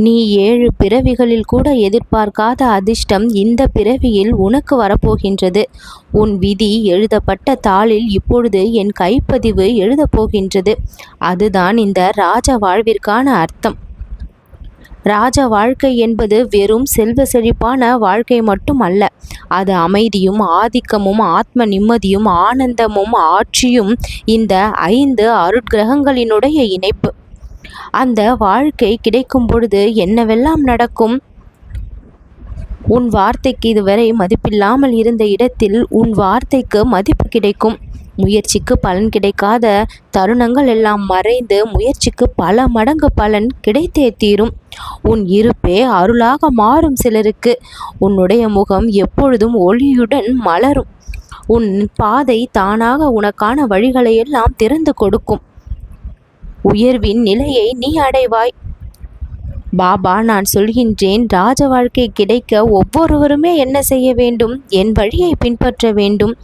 நீ ஏழு பிறவிகளில் கூட எதிர்பார்க்காத அதிர்ஷ்டம் இந்த பிறவியில் உனக்கு வரப்போகின்றது. உன் விதி எழுதப்பட்ட தாளில் இப்பொழுது என் கைப்பதிவு எழுதப் போகின்றது அதுதான் இந்த ராஜ வாழ்விற்கான அர்த்தம். ராஜ வாழ்க்கை என்பது வெறும் செல்வ செழிப்பான வாழ்க்கை மட்டும் அல்ல. அது அமைதியும் ஆதிக்கமும் ஆத்ம நிம்மதியும் ஆனந்தமும் ஆட்சியும் இந்த ஐந்து அருட்கிரகங்களினுடைய இணைப்பு. அந்த வாழ்க்கை கிடைக்கும் பொழுது என்னவெல்லாம் நடக்கும்? உன் வார்த்தைக்கு இதுவரை மதிப்பில்லாமல் இருந்த இடத்தில் உன் வார்த்தைக்கு மதிப்பு கிடைக்கும். முயற்சிக்கு பலன் கிடைக்காத தருணங்கள் எல்லாம் மறைந்து முயற்சிக்கு பல மடங்கு பலன் கிடைத்தே தீரும். உன் இருப்பே அருளாக மாறும் சிலருக்கு. உன்னுடைய முகம் எப்பொழுதும் ஒளியுடன் மலரும். உன் பாதை தானாக உனக்கான வழிகளை எல்லாம் திறந்து கொடுக்கும். உயர்வின் நிலையை நீ அடைவாய். பாபா நான் சொல்கின்றேன் ராஜ வாழ்க்கை கிடைக்க ஒவ்வொருவருமே என்ன செய்ய வேண்டும்? என் வழியை பின்பற்ற வேண்டும்.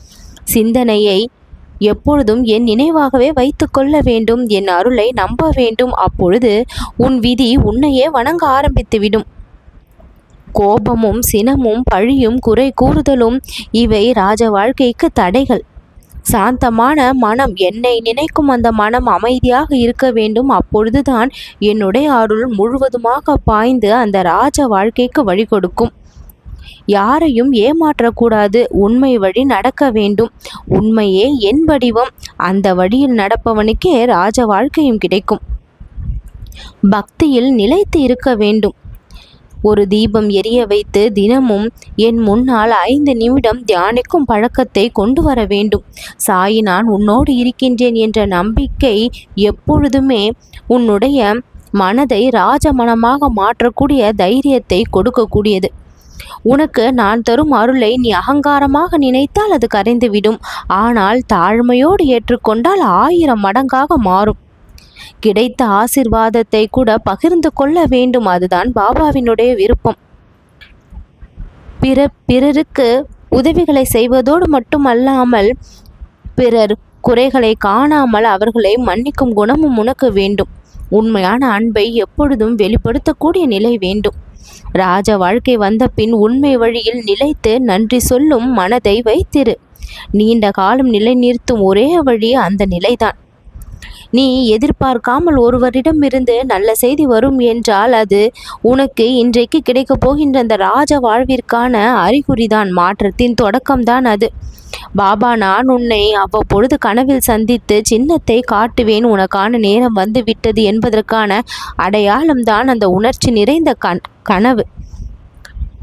சிந்தனையை எப்பொழுதும் என் நினைவாகவே வைத்து கொள்ள வேண்டும். என் அருளை நம்ப வேண்டும். அப்பொழுது உன் விதி உன்னையே வணங்க ஆரம்பித்துவிடும். கோபமும் சினமும் பழியும் குறை கூறுதலும் இவை ராஜ வாழ்க்கைக்கு தடைகள். சாந்தமான மனம் என்னை நினைக்கும் அந்த மனம் அமைதியாக இருக்க வேண்டும். அப்பொழுதுதான் என்னுடைய அருள் முழுவதுமாக பாய்ந்து அந்த ராஜ வாழ்க்கைக்கு வழி கொடுக்கும். யாரையும் ஏமாற்றக்கூடாது. உண்மை வழி நடக்க வேண்டும். உண்மையே என் வடிவம். அந்த வழியில் நடப்பவனுக்கே ராஜ வாழ்க்கையும் கிடைக்கும். பக்தியில் நிலைத்து இருக்க வேண்டும். ஒரு தீபம் எரிய வைத்து தினமும் என் முன்னால் ஐந்து நிமிடம் தியானிக்கும் பழக்கத்தை கொண்டு வர வேண்டும். சாயி நான் உன்னோடு இருக்கின்றேன் என்ற நம்பிக்கை எப்பொழுதுமே உன்னுடைய மனதை ராஜமனமாக மாற்றக்கூடிய தைரியத்தை கொடுக்கக்கூடியது. உனக்கு நான் தரும் அருளை நீ அகங்காரமாக நினைத்தால் அது கரைந்துவிடும். ஆனால் தாழ்மையோடு ஏற்றுக்கொண்டால் ஆயிரம் மடங்காக மாறும். கிடைத்த ஆசிர்வாதத்தை கூட பகிர்ந்து கொள்ள வேண்டும். அதுதான் பாபாவினுடைய விருப்பம். பிற பிறருக்கு உதவிகளை செய்வதோடு மட்டுமல்லாமல் பிறர் குறைகளை காணாமல் அவர்களை மன்னிக்கும் குணமும் உனக்கு வேண்டும். உண்மையான அன்பை எப்பொழுதும் வெளிப்படுத்தக்கூடிய நிலை வேண்டும். ராஜ வாழ்க்கை வந்த பின் உண்மை வழியில் நிலைத்து நன்றி சொல்லும் மனதை வைத்திரு. நீண்ட காலம் நிலை நிறுத்தும் ஒரே வழி அந்த நிலைதான். நீ எதிர்பார்க்காமல் ஒருவரிடமிருந்து நல்ல செய்தி வரும் என்றால் அது உனக்கு இன்றைக்கு கிடைக்கப் போகின்ற அந்த ராஜ வாழ்விற்கான அறிகுறிதான் மாற்றத்தின் தொடக்கம்தான் அது. பாபா நான் உன்னை அவ்வப்பொழுது கனவில் சந்தித்து சின்னத்தை காட்டுவேன். உனக்கான நேரம் வந்து விட்டது என்பதற்கான அடையாளம்தான் அந்த உணர்ச்சி நிறைந்த கண் கனவு.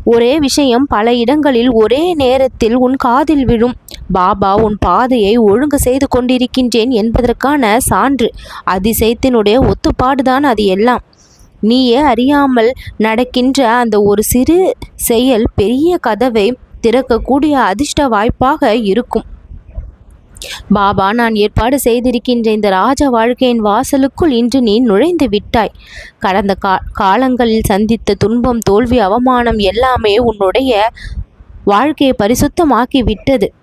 ஒரே விஷயம் பல இடங்களில் ஒரே நேரத்தில் உன் காதில் விழும். பாபா உன் பாதையை ஒழுங்கு செய்து கொண்டிருக்கின்றேன் என்பதற்கான சான்று அதிசயத்தினுடைய ஒத்துப்பாடுதான் அது எல்லாம். நீயே அறியாமல் நடக்கின்ற அந்த ஒரு சிறு செயல் பெரிய கதவை திறக்கக்கூடிய அதிர்ஷ்ட வாய்ப்பாக இருக்கும். பாபா நான் ஏற்பாடு செய்திருக்கின்ற இந்த ராஜ வாழ்க்கையின் வாசலுக்குள் இன்று நீ நுழைந்து விட்டாய். கடந்த கா காலங்களில் சந்தித்த துன்பம் தோல்வி அவமானம் எல்லாமே உன்னுடைய வாழ்க்கையை பரிசுத்தமாக்கி விட்டது.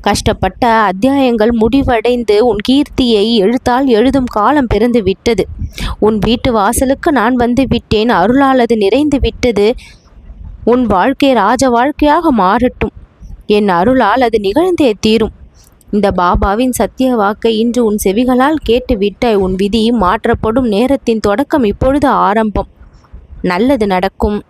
கஷ்டப்பட்ட அத்தியாயங்கள் முடிவடைந்து உன் கீர்த்தியை எழுத்தால் எழுதும் காலம் பிறந்து விட்டது. உன் வீட்டு வாசலுக்கு நான் வந்து விட்டேன். அருளால் நிறைந்து விட்டது. உன் வாழ்க்கை ராஜ வாழ்க்கையாக மாறட்டும். என் அருளால் அது நிகழ்ந்தே தீரும். இந்த பாபாவின் சத்திய வாக்கை இன்று உன் செவிகளால் கேட்டுவிட்ட உன் விதி மாற்றப்படும் நேரத்தின் தொடக்கம் இப்பொழுது ஆரம்பம். நல்லது நடக்கும்.